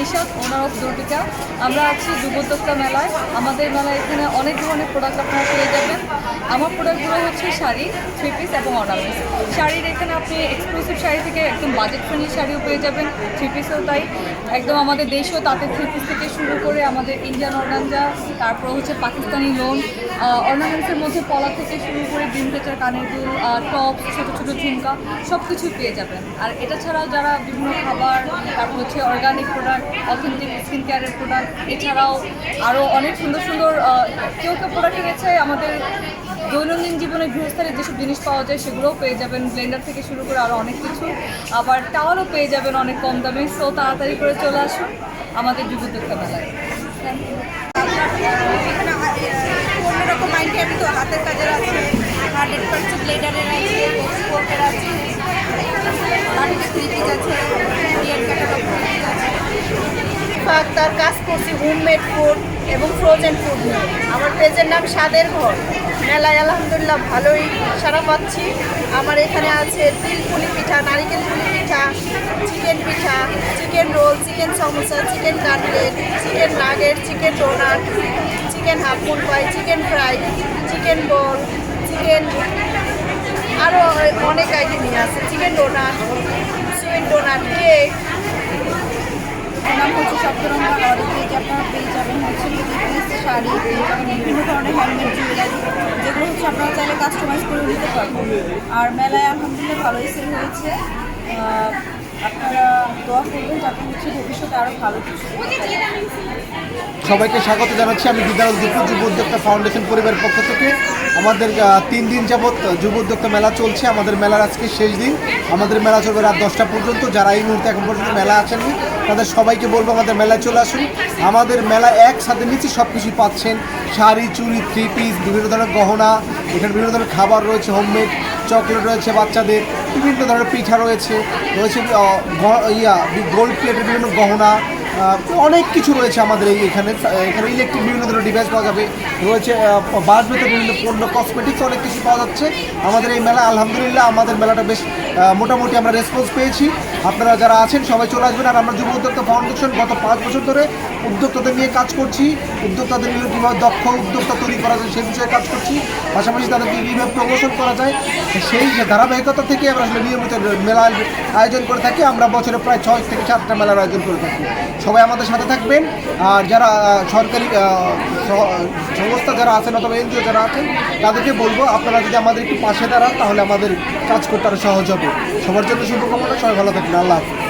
নিশাদ ওনার of দুর্বিকা আমরা আছি যুবোদ্যোক্তা মেলায়। আমাদের মেলায় এখানে অনেক ধরনের প্রোডাক্ট আপনারা পেয়ে যাবেন। আমার প্রোডাক্টগুলো হচ্ছে শাড়ি থ্রি পিস এবং অর্নামেন্টস শাড়ির এখানে আপনি এক্সক্লুসিভ শাড়ি থেকে একদম বাজেট ফ্রেন্ডলি শাড়িও পেয়ে যাবেন। থ্রি পিসও তাই। একদম আমাদের দেশীয় তাতে থ্রি পিস থেকে শুরু আমাদের ইন্ডিয়ান অর্গানজা তারপর হচ্ছে পাকিস্তানি লোন অর্নামেন্টসের মধ্যে পলা থেকে শুরু করে ডিম পেচার কানের দুল টপ ছোটো ছোটো ঝুমকা সব কিছু পেয়ে যাবেন। আর এটা ছাড়াও যারা বিভিন্ন খাবার, তারপর হচ্ছে অর্গানিক প্রোডাক্ট অথেন্টিক স্কিন কেয়ারের প্রোডাক্ট এছাড়াও আরও অনেক সুন্দর সুন্দর কেউ কেউ প্রোডাক্ট এনেছে, আমাদের দৈনন্দিন জীবনে গৃহস্থালির যেসব জিনিস পাওয়া যায়, সেগুলোও পেয়ে যাবেন। ব্লেন্ডার থেকে শুরু করে আরও অনেক কিছু। আবার টাওয়ারও পেয়ে যাবেন অনেক কম দামে। সো তাড়াতাড়ি করে চলে আসুন আমাদের যুবদুঃখা মেলায়। আইটেম তো হাতের কাজের আছে আছে তার কাজ করছি হোমমেড ফুড এবং ফ্রোজেন ফুড আমার পেজের নাম স্বাদের ঘর। মেলায় আলহামদুলিল্লাহ ভালোই সারা পাচ্ছি। আমার এখানে আছে তিল পুলি পিঠা, নারিকেল পুলি পিঠা, চিকেন পিঠা chicken roll, chicken samosa, chicken cutlet, chicken nugget, chicken doughnut, chicken half moon pie, chicken fry, chicken ball, chicken আরও অনেক আইটেমই আছে। Chicken doughnut sweet doughnut, cake. নাম হচ্ছে হচ্ছে শাড়ি বিভিন্ন ধরনের যেগুলো চাইলে করে নিতে আর মেলায় আলহামদুলিল্লাহ ভালোই সেল হয়েছে। সবাইকে স্বাগত জানাচ্ছি। আমি দিদারুল দুপুর যুব উদ্যোক্তা ফাউন্ডেশন পরিবারের পক্ষ থেকে। আমাদের তিন দিন যাবৎ যুব উদ্যোক্তা মেলা চলছে। আমাদের মেলার আজকে শেষ দিন। আমাদের মেলা চলবে রাত দশটা পর্যন্ত। যারা এই মুহূর্তে এখন পর্যন্ত মেলা আসেননি তাদের সবাইকে বলব, আমাদের মেলায় চলে আসুন। আমাদের মেলা একসাথে নিচে সব কিছুই পাচ্ছেন। শাড়ি, চুড়ি থ্রি পিস বিভিন্ন ধরনের গহনা, এখানে বিভিন্ন ধরনের খাবার রয়েছে হোমমেড চকলেট রয়েছে বাচ্চাদের, বিভিন্ন ধরনের পিঠা রয়েছে রয়েছে ইয়া গোল্ড প্লেটের বিভিন্ন গহনা অনেক কিছু রয়েছে আমাদের এই এখানে এখানে ইলেকট্রিক বিভিন্ন ধরনের ডিভাইস পাওয়া যাবে, রয়েছে বাসবেতে বিভিন্ন পণ্য কসমেটিক্স অনেক কিছু পাওয়া যাচ্ছে। আমাদের এই মেলা, আলহামদুলিল্লাহ, আমাদের মেলাটা বেশ মোটামুটি আমরা রেসপন্স পেয়েছি। আপনারা যারা আছেন, সবাই চলে আসবেন। আর আমরা যুব উদ্যোক্তা ফাউন্ডেশন গত পাঁচ বছর ধরে উদ্যোক্তাদের নিয়ে কাজ করছি। উদ্যোক্তাদের নিয়ে কীভাবে দক্ষ উদ্যোক্তা তৈরি করা যায় সেই বিষয়ে কাজ করছি। পাশাপাশি তাদেরকে কীভাবে প্রমোশন করা যায়, সেই যে ধারাবাহিকতা থেকে আমরা আসলে নিয়মিত মেলা আয়োজন করে থাকি। আমরা বছরে প্রায় ছয় থেকে সাতটা মেলার আয়োজন করে থাকি। সবাই আমাদের সাথে থাকবেন। আর যারা সরকারি সংস্থা যারা আছেন অথবা এনজিও যারা আছেন, তাদেরকে বলব, আপনারা যদি আমাদের একটু পাশে দাঁড়ান, তাহলে আমাদের কাজ করতে আরও সহজ হবে। সবার জন্য শুভকামনা সবাই ভালো থাকবেন। আল্লাহ হাফিজ।